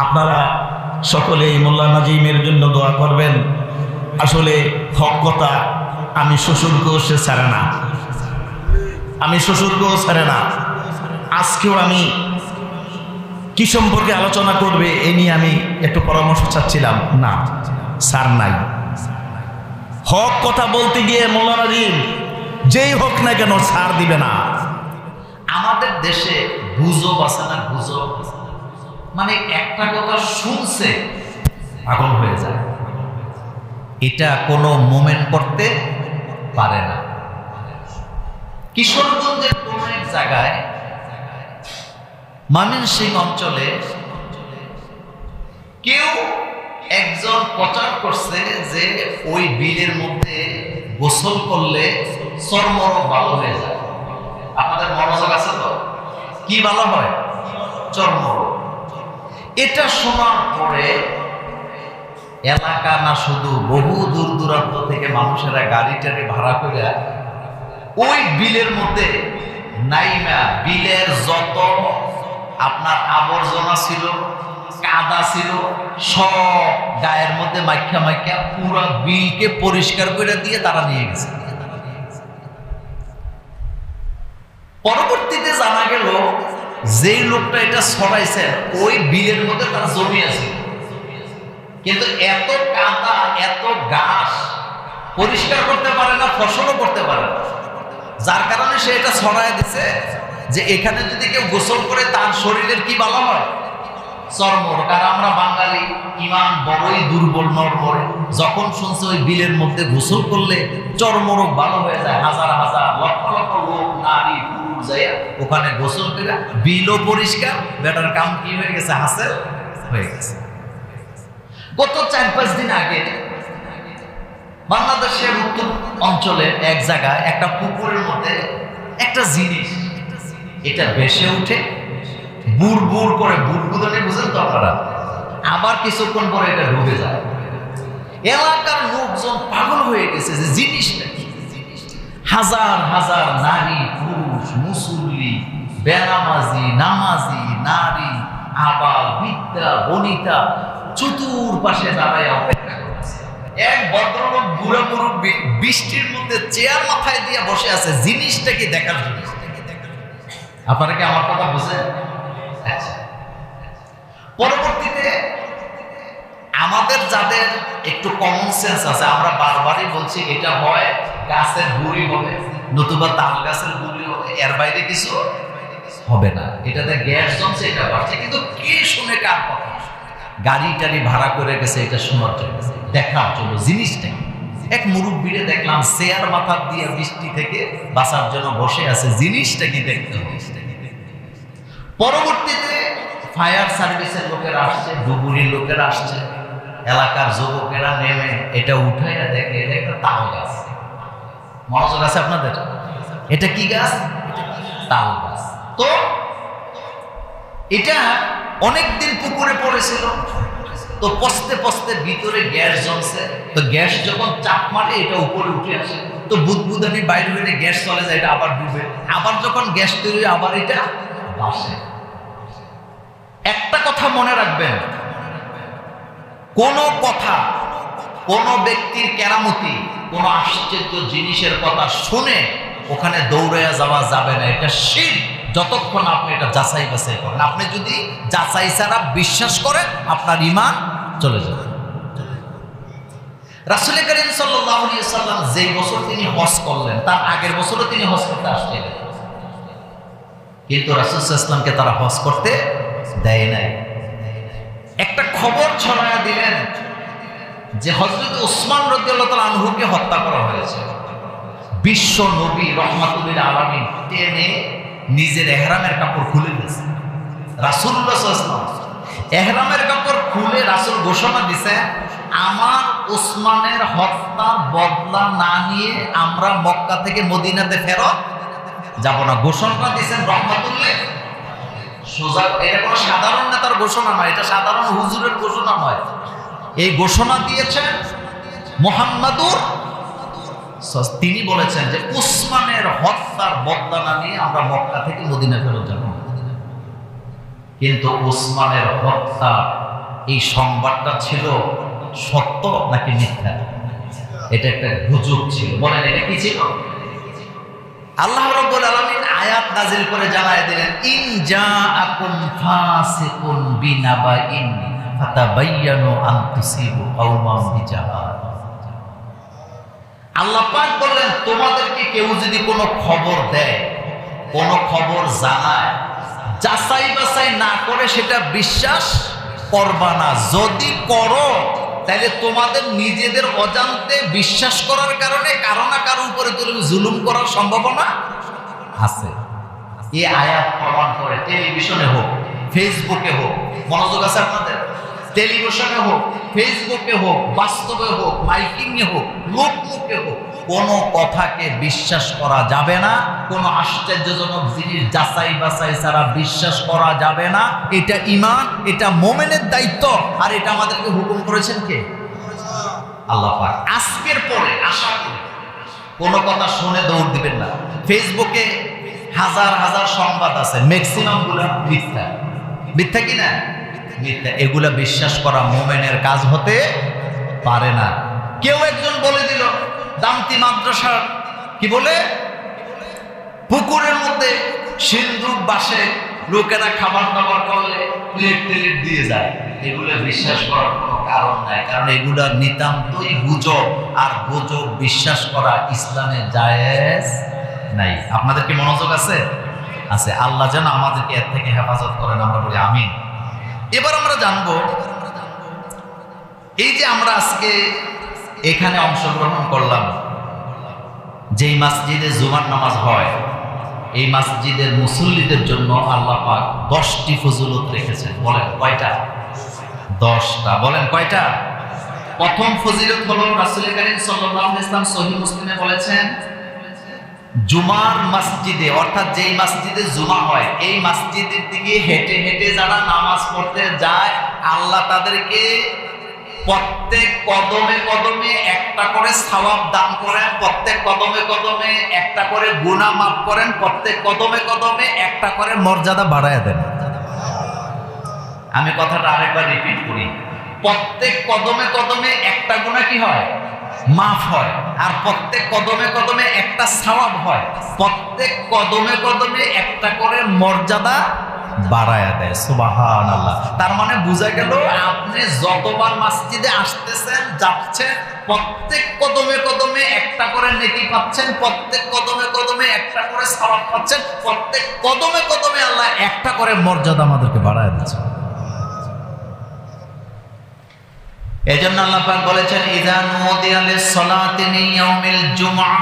আপনারা সকলে এই মোল্লা নাজিমের জন্য দোয়া করবেন। আসলে হক কথা, আমি শ্বশুরকেও সে ছাড়ে না। আমি শ্বশুরকেও ছাড়ে না। আজকেও আমি কি সম্পর্কে আলোচনা করবে, এ নিয়ে আমি একটু পরামর্শ চাচ্ছিলাম। না স্যার নাই। হক কথা বলতে গিয়ে মোল্লা নাজিম, যেই হোক না কেন ছাড় দিবে না। আমাদের দেশে গুজব আছে না গুজব? মানে একটা কথা শুনছে, পাগল হয়ে যায়। এটা কোনো মোমেন্ট করতে পারে না। কিশোরগঞ্জের কোন এক জায়গায় ময়মনসিং অঞ্চলে কেউ একজন প্রচার করছে যে ওই বিলের মধ্যে গোসল করলে চর্মরোগ ভালো হয়ে যায়। আপনাদের মনোযোগ আছে তো? কি ভালো হয়? চর্মরোগ। এটা শোনার পরে এলাকা না শুধু বহু দূর দূরান্ত থেকে মানুষেরা গাড়ি টাড়ি ভাড়া করে ওই বিলের মধ্যে নাইমা, বিলের যত আপনার আবর্জনা ছিল, কাদা ছিল, সব গায়ের মধ্যে মাইখা মাইখা পুরো বিলকে পরিষ্কার করে দিয়ে তারা নিয়ে গেছে। পরবর্তীতে জানা গেল যেই লোকটা এটা ছড়াইছে, ওই বিলের মধ্যে তার জমি আছে। কিন্তু এত কাদা, এত ঘাস পরিষ্কার করতে পারে না, ফসলও করতে পারে না। যার কারণে সে এটা ছড়াই দিছে যে এখানে যদি কেউ গোসল করে, তার শরীরের কি ভালো হয়? চর্মরোগ কারণ আমরা বাঙালি, ইমান বড়ই দুর্বল নরমরে যখন শুনছে ওই বিলের মধ্যে গোসল করলে চর্মরোগ ভালো হয়ে যায়। হাজার হাজার, লক্ষ লক্ষ লোক, নারী যাইয়া ওখানে গোসল করে বিলও পরিষ্কার, বেটার কাম কি হয়ে গেছে? হাসিল? হয়ে গেছে। গত চার পাঁচ দিন আগে বাংলাদেশের উত্তর অঞ্চলে এক জায়গায় একটা পুকুরের মধ্যে একটা জিনিস, এটা ভেসে উঠে বুড় বুড় করে বুড়বুদনে বুঝেন তো আপনারা, আবার কিছুক্ষণ পরে এটা ডুবে যায়। এলাকার লোকজন পাগল হয়ে গেছে যে জিনিসটা হাজার হাজার নারী, পুরুষ বেনামাজি, নামাজি, নারী, আবাল বিদ্যা বনিতা চতুর পাশে দাঁড়ায় অপেক্ষা এক ভদ্রলোক বুড়ো মুরব্বী বৃষ্টির মধ্যে চেয়ার মাথায় দিয়ে বসে আছে জিনিসটা কি দেখার আপনারা কি আমার কথা বুঝেন আচ্ছা। পরবর্তীতে আমাদের যাদের একটু কমন সেন্স আছে, আমরা বারবারই বলছি, এটা হয় গাছের গুড়ি হবে, নতুবা তাল গাছের গুড়ি হবে, এর বাইরে কিছু হবে না। এটাতে গ্যাস জমছে, এটা বাড়ছে, কিন্তু কে শুনে কার কথা গাড়ি টাড়ি ভাড়া করে গেছে, এটা শোনার জন্য। দেখার জন্য, জিনিসটা এক মুরব্বীরে দেখলাম চেয়ার মাথা দিয়ে বৃষ্টি থেকে বাঁচার জন্য বসে আছে, জিনিসটা কি দেখতে পরবর্তীতে ফায়ার সার্ভিসের লোকেরা আসছে, ডুবুরির লোকেরা আসছে, এলাকার যুবকেরা নেমে এটা উঠাইয়া দেখে, এটা একটা তাল গাছ। মনোযোগ আছে আপনাদের? এটা কি গাছ? তাল গাছ। তো এটা অনেকদিন পুকুরে পড়েছিল। তো পস্তে পস্তে ভিতরে গ্যাস জমছে। তো গ্যাস যখন চাপ মারে, এটা উপরে উঠে আসে। তো বুদবুদানি বাইরে বেরিয়ে গ্যাস চলে যায়, এটা আবার ডুবে। আবার যখন গ্যাস তৈরি আবার এটা আসে। একটা কথা মনে রাখবেন। কোন কথা, কোন ব্যক্তির কেরামতি, কোন আশ্চর্য জিনিসের কথা শুনে ওখানে দৌড়াইয়া যাওয়া যাবে না। এটা শির যতক্ষণ আপনি এটা যাচাই বাছাই করেন, আপনি যদি যাচাই ছাড়া বিশ্বাস করেন, আপনার ইমান চলে যাবে। রাসুল করিম সাল্লাম যে বছর তিনি হজ করলেন, তার আগের বছরও তিনি হজ করতে আসছিলেন। কিন্তু রাসুল ইসলামকে তারা হজ করতে দেয় নাই। একটা খবর ছড়ায়া দিলেন যে হজরত ওসমান রদিয়াল্লাহ আনহুকে হত্যা করা হয়েছে। বিশ্ব নবী রহমাতুল্লিল আলমী টেনে নিজের এহরামের কাপড় খুলে দিয়েছে। এহরামের কাপড় খুলে রাসুল ঘোষণা দিছে, আমার ওসমানের হত্যা বদলা না নিয়ে আমরা মক্কা থেকে মদিনাতে ফেরত যাব না। ঘোষণা দিয়েছেন রহমাতুল্লাহ। সোজা, এটা কোনো সাধারণ নেতার ঘোষণা নয়, এটা সাধারণ হুজুরের ঘোষণা নয়। এই ঘোষণা দিয়েছেন মোহাম্মদুর তিনি বলেছেন যে উসমানের হত্যার বদলা নিয়ে আমরা মক্কা থেকে মদিনা ফেরত যাব। কিন্তু উসমানের হত্যা এই সংবাদটা ছিল সত্য নাকি মিথ্যা? এটা একটা গুজব ছিল। বলেন, এটা কি ছিল? আল্লাহ রাব্বুল আলামিন আয়াত নাজিল করে জানায় দিলেন, ইন জাআকুম ফাসিকুন বিনাবাইন ফাতাবায়ানু আন তুসিবু কওমান বিজাহাল। আল্লাহ পাক বললেন, তোমাদেরকে কেউ যদি কোনো খবর দেয়, কোনো খবর জানায়, যাচাই বাছাই না করে সেটা বিশ্বাস করবা না। যদি করো, তাহলে তোমাদের নিজেদের অজান্তে বিশ্বাস করার কারণে কারও না কারও উপরে তুমি জুলুম করার সম্ভাবনা আছে। এই আয়াত প্রমাণ করে, টেলিভিশনে হোক, ফেসবুকে হোক, মনোযোগ আছে আপনাদের? টেলিভিশনে হোক, ফেসবুকে হোক, বাস্তবে হোক, মাইকিংয়ে হোক, লোকমুখে হোক, কোনো কথাকে বিশ্বাস করা যাবে না, কোনো আশ্চর্যজনক জিনিস যাচাই বাছাই ছাড়া বিশ্বাস করা যাবে না। এটা ইমান, এটা মোমেনের দায়িত্ব, আর এটা আমাদেরকে হুকুম করেছেন কে? আল্লাহ আজকের পরে আশা করি কোনো কথা শুনে দৌড় দিবেন না। ফেসবুকে হাজার হাজার সংবাদ আছে, ম্যাক্সিমামগুলো মিথ্যা। মিথ্যা কি না? মিথ্যা এগুলা বিশ্বাস করা মোমেনের কাজ হতে পারে না। কেউ একজন বলে দিল, দামতি মাদ্রাসার কি বলে? পুকুরের মধ্যে সিন্ধুক বাসে লোকেরা খাবার দাবার করলে প্লেট প্লেট দিয়ে যায়। এগুলো বিশ্বাস করার কোনো কারণ নাই, কারণ এগুলা নিতান্তই গুজব, আর গুজব বিশ্বাস করা ইসলামে জায়েজ নাই। আপনাদের কি মনোযোগ আছে? আছে। আল্লাহ যেন আমাদেরকে এর থেকে হেফাজত করেন, আমরা বলি আমিন। এবার আমরা জানব এই যে আমরা আজকে এখানে অংশগ্রহণ করলাম, যেই মসজিদে জুমার নামাজ হয়, এই মসজিদের মুসল্লিদের জন্য আল্লাহ পাক দশটি ফজিলত রেখেছেন। বলেন কয়টা? দশটা। বলেন কয়টা? প্রথম ফজিলত হলো রাসুল করিম আলাইহি ইসলাম সহিহ মুসলিমে বলেছেন জুমার মসজিদে, অর্থাৎ যেই মসজিদে জুমা হয়, এই মসজিদের দিকে হেঁটে হেঁটে যারা নামাজ পড়তে যায়, আল্লাহ তাদেরকে প্রত্যেক কদমে কদমে একটা করে সওয়াব দান করেন, প্রত্যেক কদমে কদমে একটা করে গুনাহ মাফ করেন, প্রত্যেক কদমে কদমে একটা করে মর্যাদা বাড়ায় দেন। আমি কথাটা আরেকবার রিপিট করি। প্রত্যেক কদমে কদমে একটা গুণা কি হয়? মাফ হয়। আর প্রত্যেক কদমে কদমে একটা সওয়াব হয়। প্রত্যেক কদমে কদমে একটা করে মর্যাদা বাড়ায়া দেয়। সুবাহান আল্লাহ তার মানে বোঝা গেল, আপনি যতবার মসজিদে আসতেছেন, যাচ্ছেন, প্রত্যেক কদমে কদমে একটা করে নেকি পাচ্ছেন, প্রত্যেক কদমে কদমে একটা করে সওয়াব পাচ্ছেন, প্রত্যেক কদমে কদমে আল্লাহ একটা করে মর্যাদা আমাদেরকে বাড়ায় দিচ্ছে এজন্য আল্লাহ পাক বলেছেন ইদা নুদিয়া লিস-সালাতি ইয়াউমিল জুমআ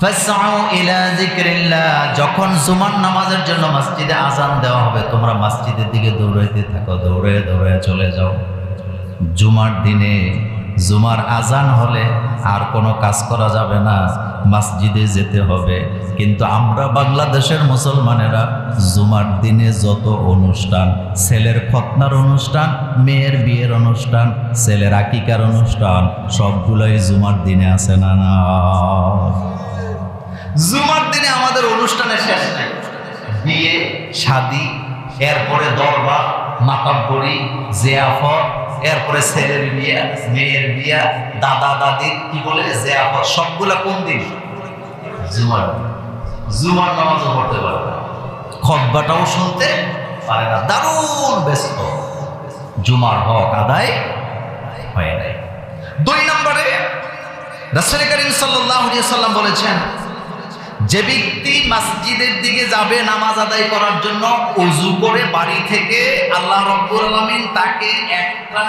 ফাসআউ ইলা যিকরিল্লাহ। যখন জুমার নামাজের জন্য মসজিদে আজান দেওয়া হবে, তোমরা মসজিদের দিকে দৌড়াইতে থাকো, দৌড়ে দৌড়ে চলে যাও। জুমার দিনে জুমার আজান হলে আর কোনো কাজ করা যাবে না, মসজিদে যেতে হবে। কিন্তু আমরা বাংলাদেশের মুসলমানেরা জুমার দিনে যত অনুষ্ঠান, ছেলের খতনার অনুষ্ঠান, মেয়ের বিয়ের অনুষ্ঠান, ছেলের আকিকার অনুষ্ঠান, সবগুলোই জুমার দিনে আছে না না? জুমার দিনে আমাদের অনুষ্ঠানের শেষ নেই। বিয়ে, শাদি, এরপরে দরবার, মাতাব্বরি, জিয়াফত এরপরে ছেলের বিয়া, মেয়ের বিয়া, দাদা দাদির কি বলে জিয়াফত সবগুলা কোন দিন? জুমার। জুমার নামাজও পড়তে পারে না। শুনতে পারে না। দারুণ ব্যস্ত। জুমার হক আদায় হয় নাই। দুই নম্বরে রাসূল করিম আলাইহি সাল্লাম বলেছেন যে ব্যক্তি মসজিদের দিকে যাবে নামাজ আদায় করার জন্য উজু করে বাড়ি থেকে আল্লাহ রব্বুল আলামিন তাকে একটা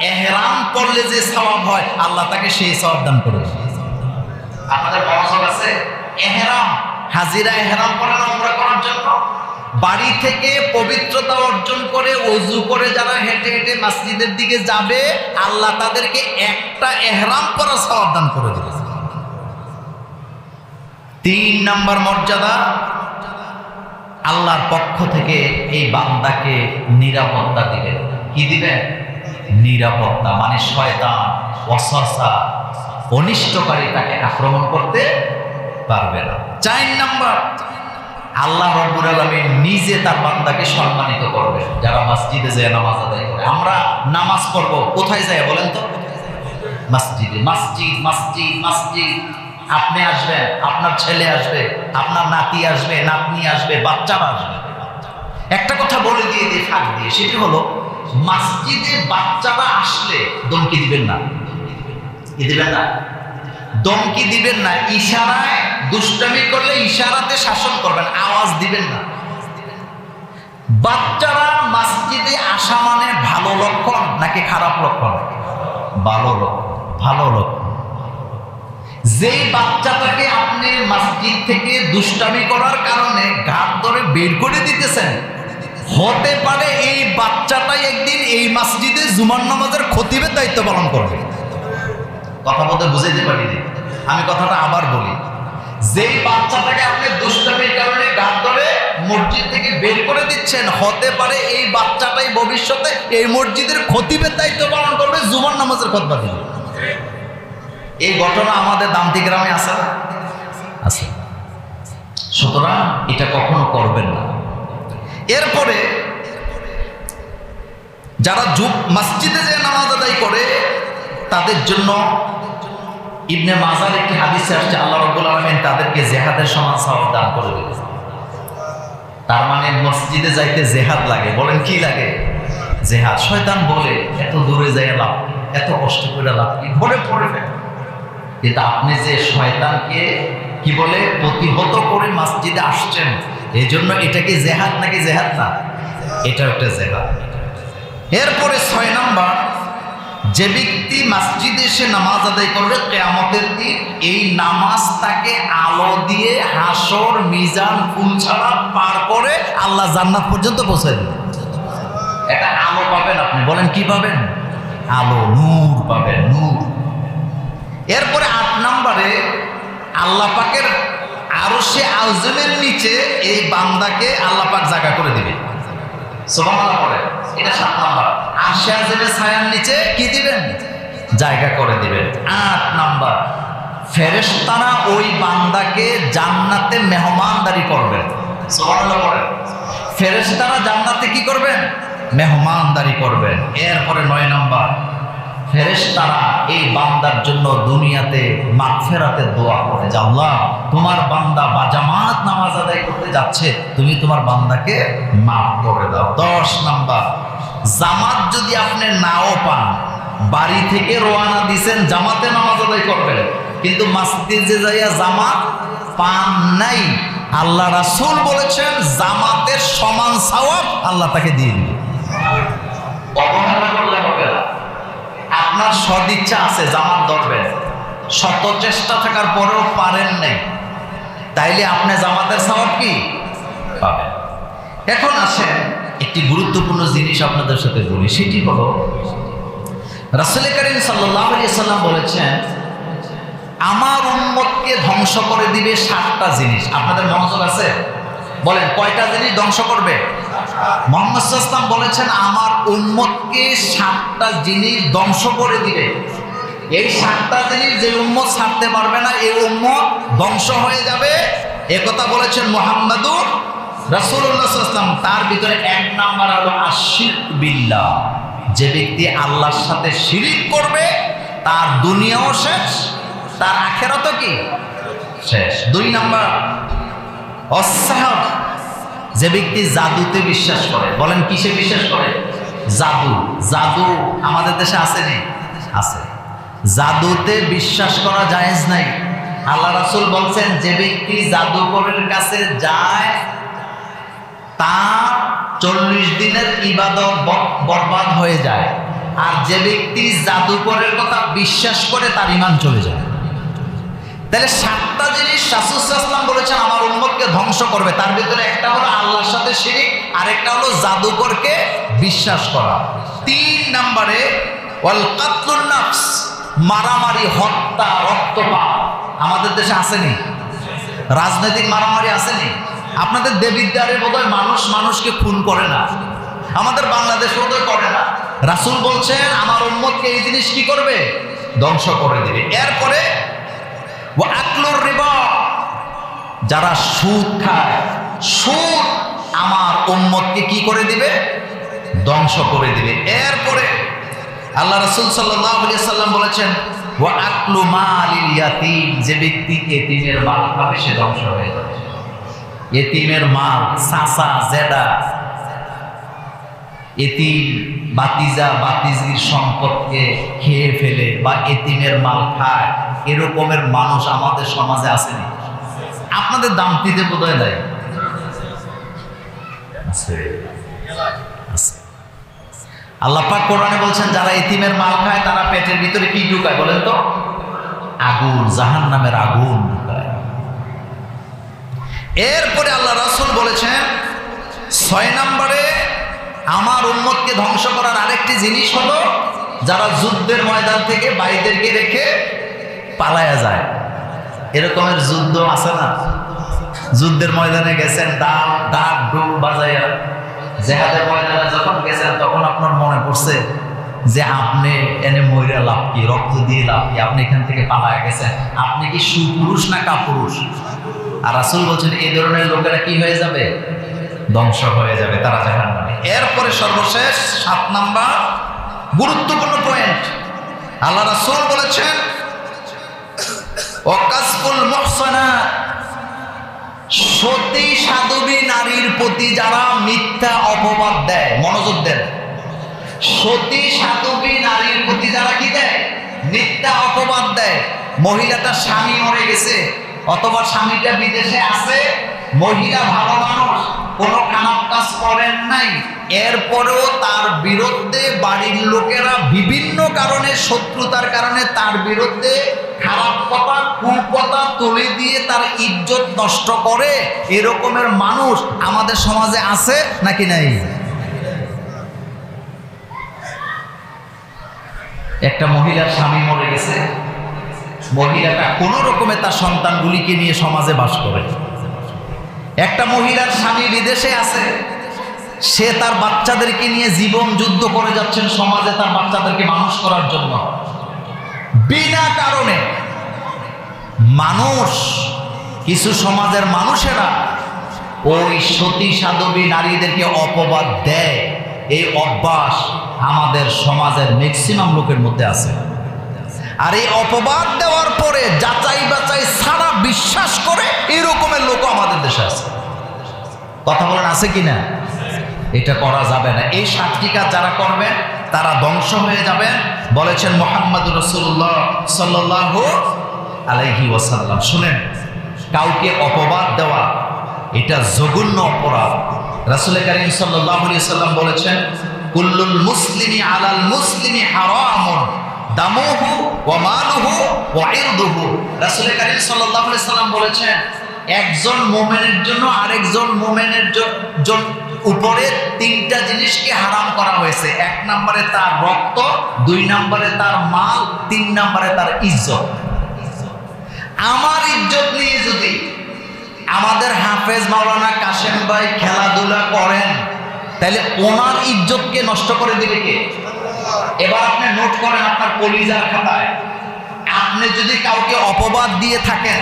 এহরাম করলে যে সওয়াব হয় আল্লাহ তাকে সেই সওয়াব দান করে আপনাদের মনোযোগ আছে? এহরাম হাজিরা এহরাম করেন উমরা করার জন্য? বাড়ি থেকে পবিত্রতা অর্জন করে অজু করে যারা হেঁটে হেঁটে মসজিদের দিকে যাবে আল্লাহ তাদেরকে একটা এহরাম করা সওয়াব দান করে দিবে তিন নম্বর মর্যাদা, আল্লাহর পক্ষ থেকে এই বান্দাকে নিরাপত্তা দিবেন। কি দিবেন? নিরাপত্তা মানে শয়তান অসসা অনিষ্টকারী তাকে আক্রমণ করতে পারবে না। চার নাম্বার, আল্লাহ রব্বুল আলমী নিজে তার বান্দাকে সম্মানিত করবে যারা মসজিদে যায় নামাজ আদায় করে। আমরা নামাজ পড়ব, কোথায় যায় বলেন তো? মসজিদে। মসজিদ মসজিদ মসজিদ। আপনি আসবেন আপনার ছেলে আসবে, আপনার নাতি আসবে, নাতনি আসবে, বাচ্চারা আসবে। একটা কথা বলে দিয়ে দিয়ে ফাঁক দিয়ে, সেটি হলো, মসজিদে বাচ্চারা আসলে দমকি দিবেন না। কি দিবেন না? দমকি দিবেন না, ইশারায় দুষ্টামি করলে ইশারাতে শাসন করবেন, আওয়াজ দিবেন না। বাচ্চারা মসজিদে আসা মানে ভালো লক্ষণ নাকি খারাপ লক্ষণ? ভালো লক্ষণ ভালো লক্ষণ। যেই বাচ্চাটাকে আপনি মসজিদ থেকে দুষ্টামি করার কারণে ঘাট ধরে বের করে দিতেছেন, হতে পারে এই বাচ্চাটাই একদিন এই মসজিদে জুমান নামাজের খতিবের দায়িত্ব পালন করবে। কথা বলতে বুঝাইতে পারিনি। আমি কথাটা আবার বলি। যেই বাচ্চাটাকে আপনি দুষ্টামির কারণে গান ধরে মসজিদ থেকে বের করে দিচ্ছেন, হতে পারে এই বাচ্চাটাই ভবিষ্যতে এই মসজিদের খতিবের দায়িত্ব পালন করবে জুমান নামাজের খতবা এই ঘটনা আমাদের দামতি গ্রামে আছে? না আছে। সুতরাং এটা কখনো করবেন না। এরপরে যারা যুগ মসজিদে যে নামাজ আদায় করে তাদের জন্য ইবনে মাজার একটি হাদিসে আসছে আল্লাহ রব্বুল আলমিন তাদেরকে জেহাদের সমান সওয়াব দান করে দেবে তার মানে মসজিদে যাইতে জেহাদ লাগে। বলেন কি লাগে? জেহাদ। শয়তান বলে এত দূরে যাই লাভ এত কষ্ট করে লাভ কি? ভরে পড়ে ফেলে। কিন্তু আপনি যে শয়তানকে কি বলে প্রতিহত করে মসজিদে আসছেন এই জন্য এটা কি জেহাদ নাকি জেহাদ না? এটা একটা জেহাদ। এরপরে ছয় নাম্বার, যে ব্যক্তি মসজিদে এসে নামাজ আদায় করবে, কেয়ামতের দিন এই নামাজ তাকে আলো দিয়ে হাসর, মিজান ফুলছাড়া পার করে আল্লাহ জান্নাত পর্যন্ত পৌঁছে দেবে। একটা আলো পাবেন আপনি, বলেন কি পাবেন? আলো, নূর পাবেন, নূর। এরপরে আট নম্বরে আল্লাহ পাকের আরও সে আউজমের নিচে এই বান্দাকে আল্লাহ পাক জায়গা করে দিবে। এটা সাত নাম্বার। ছায়ার নিচে কি দিবেন? জায়গা করে আট ওই বান্দাকে মেহমানদারি করবেন জান্নাতে কি করবেন? মেহমানদারি করবেন। এরপরে নয় নাম্বার। ফেরেশতারা এই বান্দার জন্য দুনিয়াতে মাগফেরাতে দোয়া করে। যে তোমার বান্দা বা জামাত নামাজ আদায় করতে যাচ্ছে, তুমি তোমার বান্দাকে মাফ করে দাও। দশ নাম্বার, জামাত যদি আপনি নাও পান, বাড়ি থেকে রোয়ানা দিছেন, জামাতে নামাজ আদায় করবেন। কিন্তু মাসজিদে যাইয়া জামাত পান নাই, আল্লাহ রাসূল বলেছেন, জামাতের সমান সওয়াব আল্লাহ তাকে দিয়ে দিবে। অবহেলা করলে আপনার সদিচ্ছা আছে, জামাত ধরবেন শত চেষ্টা থাকার পরেও পারেন নাই। তাইলে আপনি জামাতের সওয়াব কি? এখন আসেন, একটি গুরুত্বপূর্ণ জিনিস আপনাদের সাথে বলি, সেটি হলো, রাসুল করিম সাল্লাম বলেছেন, আমার উন্মতকে ধ্বংস করে দিবে সাতটা জিনিস। আপনাদের মনোযোগ আছে? বলেন, কয়টা জিনিস ধ্বংস করবে? মোহাম্মদ বলেছেন, আমার উম্মতকে সাতটা জিনিস ধ্বংস করে দিবে। এই সাতটা জিনিস যে উম্মত ছাড়তে পারবে না, এই উম্মত ধ্বংস হয়ে যাবে। একথা বলেছেন মোহাম্মদুর রাসূলুল্লাহ তার ভিতরে এক নাম্বার হলো আশিক বিল্লা যে ব্যক্তি আল্লাহর সাথে শিরিক করবে, তার দুনিয়াও শেষ, তার আখেরাতও কি? শেষ। দুই নাম্বার অসাহব যে ব্যক্তি জাদুতে বিশ্বাস করে, বলেন কিসে বিশ্বাস করে? জাদু জাদু আমাদের দেশে আছে নেই আছে। জাদুতে বিশ্বাস করা জায়েজ নাই। আল্লাহ রাসুল বলছেন, যে ব্যক্তি জাদুকরের কাছে যায়, তার চল্লিশ দিনের ইবাদত বরবাদ হয়ে যায়। আর যে ব্যক্তি জাদুকরের কথা বিশ্বাস করে, তার ইমান চলে যায়। তাহলে সাতটা জিনিস শাসুসাল্লাম বলেছেন, আমার উম্মতকে ধ্বংস করবে। তার ভিতরে একটা হলো আল্লাহর সাথে শিরিক, আরেকটা হলো জাদুকরকে বিশ্বাস করা। তিন নম্বরে নাফস, মারামারি, হত্যা, রক্তপাত। আমাদের দেশে আসেনি? রাজনৈতিক মারামারি আসেনি? আপনাদের দেবিদ্বারে বোধহয় মানুষ মানুষকে খুন করে না। আমাদের বাংলাদেশ বোধহয় করে না। রাসূল বলছেন, আমার উম্মতকে এই জিনিস কি করবে? ধ্বংস করে দেবে। এরপরে ও আকলুর যারা সুদ খায়, সুদ আমার উম্মতকে কি করে দিবে? ধ্বংস করে দিবে। এরপরে আল্লাহ রসুল সাল্লাম বলেছেন ও আকলু মালিল যে ব্যক্তি এতিমের মাল খাবে, সে ধ্বংস হয়ে যাবে। এতিমের মাল, সাসা, জেডা, এতিম, বাতিজা, বাতিজির সম্পদকে খেয়ে ফেলে বা এতিমের মাল খায় এরকমের মানুষ আমাদের সমাজে আসেনি। আপনাদের দামটিতে বোধহয় দেয় আল্লাহ পাক কোরআনে বলছেন, যারা এতিমের মাল খায়, তারা পেটের ভিতরে কি ঢুকায় বলেন তো? আগুন জাহান নামের আগুন এরপরে আল্লাহ রাসূল বলেছেন, ছয় নম্বরে আমার উম্মতকে ধ্বংস করার আরেকটি জিনিস হলো, যারা যুদ্ধের ময়দান থেকে বাইদেরকে রেখে পালায়া যায়। এরকমের যুদ্ধ আছে না? যুদ্ধের ময়দানে গেছেন, ডাক ডাক ডুব বাজাইয়া। জেহাদের ময়দানে যখন গেছেন, তখন আপনার মনে পড়ছে যে আপনি এনে ময়রা লাভ কি, রক্ত দিয়ে লাভ কি? আপনি এখান থেকে পালায়া গেছেন। আপনি কি সুপুরুষ না কাপুরুষ? আর আসল বলছেন, এই ধরনের লোকেরা কি হয়ে যাবে? ধ্বংস হয়ে যাবে তারা জাহান এরপরে সর্বশেষ সাত নাম্বার গুরুত্বপূর্ণ পয়েন্ট আল্লাহ রাসুল বলেছেন সতী সাধবী নারীর প্রতি যারা মিথ্যা অপবাদ দেয়, মনোযোগ দেন। সতী সাধবী নারীর প্রতি যারা কি দেয়? মিথ্যা অপবাদ দেয়। মহিলাটা স্বামী মরে গেছে, অথবা স্বামীটা বিদেশে আছে মহিলা ভালো মানুষ, কোনো খারাপ কাজ করেন নাই। এরপরেও তার বিরুদ্ধে বাড়ির লোকেরা বিভিন্ন কারণে, শত্রুতার কারণে তার বিরুদ্ধে খারাপ কথা কুকথা তুলে দিয়ে তার ইজ্জত নষ্ট করে এরকমের মানুষ আমাদের সমাজে আছে নাকি নাই? একটা মহিলার স্বামী মরে গেছে। মহিলাটা কোনো রকমে তার সন্তানগুলিকে নিয়ে সমাজে বাস করে। একটা মহিলার স্বামী বিদেশে আছে, সে তার বাচ্চাদেরকে নিয়ে জীবন যুদ্ধ করে যাচ্ছেন সমাজে তার বাচ্চাদেরকে মানুষ করার জন্য। বিনা কারণে মানুষ, কিছু সমাজের মানুষেরা ওই সতী সাধবী নারীদেরকে অপবাদ দেয়। এই অভ্যাস আমাদের সমাজের ম্যাক্সিমাম লোকের মধ্যে আছে। আর এই অপবাদ দেওয়ার পরে যাচাই বাচাই সারা বিশ্বাস করে এরকমের লোক আমাদের দেশে আছে। কথা বলেন, আছে কি না? এটা করা যাবে না। এই সাতটি কাজ যারা করবেন, তারা ধ্বংস হয়ে যাবেন। বলেছেন মোহাম্মদ রসুল্লাহ সাল্লাহ আলাইহি ওয়াসাল্লাম। শুনেন, কাউকে অপবাদ দেওয়া, এটা জঘন্য অপরাধ। রাসুল করিম সাল্লাহ সাল্লাম বলেছেন, কুল্লুল মুসলিমি আলাল মুসলিমি হারামুন। দামুহু ওয়া মালুহু ওয়া ইরদুহু রাসূল কারীম আলাইহি সাল্লাম বলেছেন, একজন মুমিনের জন্য আরেকজন মুমিনের উপরে তিনটা জিনিসকে হারাম করা হয়েছে। এক নম্বরে তার রক্ত, দুই নম্বরে তার মাল, তিন নম্বরে তার ইজ্জত। আমার ইজ্জত নিয়ে যদি আমাদের হাফেজ মাওলানা কাশেম ভাই খেলাধুলা করেন, তাহলে ওনার ইজ্জতকে নষ্ট করে দিবে কে? এবার আপনি নোট করেন আপনার কলিজার খাতায়। আপনি যদি কাউকে অপবাদ দিয়ে থাকেন,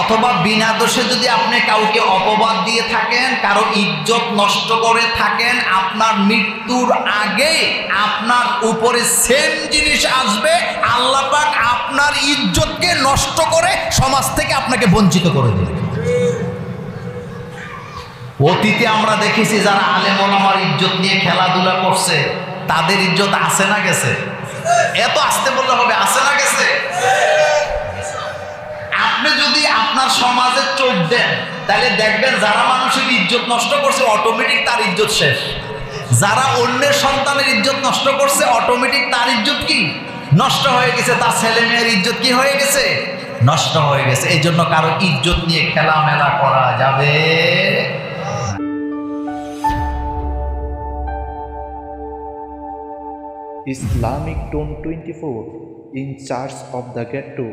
অথবা বিনা দোষে যদি আপনি কাউকে অপবাদ দিয়ে থাকেন, কারও ইজ্জত নষ্ট করে থাকেন, আপনার মৃত্যুর আগে আপনার উপরে সেম জিনিস আসবে, আল্লাহ পাক আপনার ইজ্জতকে নষ্ট করে সমাজ থেকে আপনাকে বঞ্চিত করে দেবে। অতীতে আমরা দেখেছি যারা আলেমন আমার ইজ্জত নিয়ে খেলাধুলা করছে তাদের ইজ্জত আছে না গেছে? এত আসতে বললে হবে, আছে না গেছে? আপনি যদি আপনার সমাজে চোখ দেন, তাহলে দেখবেন যারা মানুষের ইজ্জত নষ্ট করছে অটোমেটিক তার ইজ্জত শেষ। যারা অন্যের সন্তানের ইজ্জত নষ্ট করছে অটোমেটিক তার ইজ্জত কি? নষ্ট হয়ে গেছে, তার ছেলে মেয়ের ইজ্জত কি হয়ে গেছে? নষ্ট হয়ে গেছে। এই জন্য কারও ইজ্জত নিয়ে খেলামেলা করা যাবে Islamic Tone 24 in charge of the ghetto